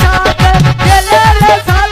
সকাল গেলে